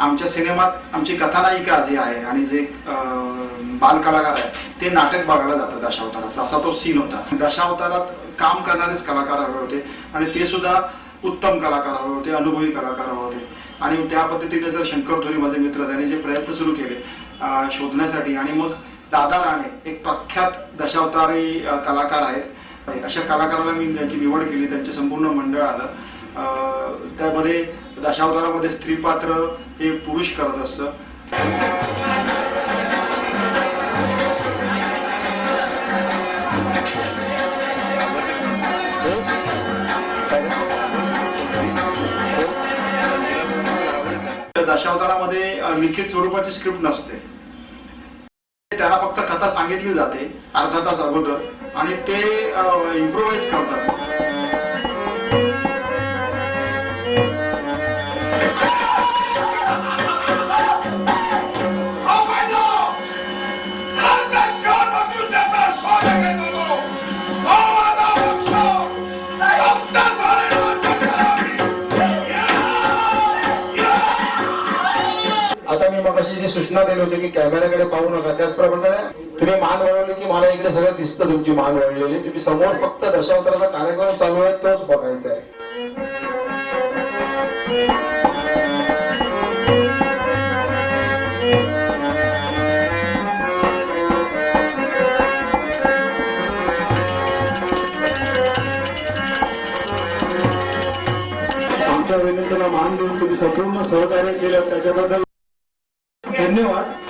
आमच्या सिनेमात आमची कथानायिका जी आहे आणि जे बालकलाकार आहे ते नाटक बघायला जातात दशावताराचा असा तो सीन होता. दशावतारात काम करणारेच कलाकार हवे होते आणि ते सुद्धा उत्तम कलाकार हवे होते अनुभवी कलाकार हवे होते. आणि त्या पद्धतीने जर शंकर धुरी माझे मित्र त्यांनी जे प्रयत्न सुरू केले शोधण्यासाठी आणि मग दादा राणे एक प्रख्यात दशावतारी कलाकार आहेत. अशा कलाकाराला मी त्यांची निवड केली त्यांचे संपूर्ण मंडळ आलं. त्यामध्ये दशावतारामध्ये स्त्री पात्र हे पुरुष करत असतं. त्या दशावतारामध्ये लिखित स्वरूपाची स्क्रिप्ट नसते. त्याला फक्त कथा सांगितली जाते अर्धा तास अगोदर आणि ते इम्प्रोव्हाइज करतात. मी मग जी सूचना दिली होती की कॅमेऱ्याकडे पाहू नका त्याचप्रमाणे तुम्ही मान वळवली की मला इकडे सगळं दिसतं तुमची मान वळलेली. तुम्ही समोर फक्त दशावताराचा कार्यक्रम चालू आहे तोच बघायचा आहे. आमच्या मान देऊन तुम्ही संपूर्ण सहकार्य केलं त्याच्याबद्दल धन्यवाद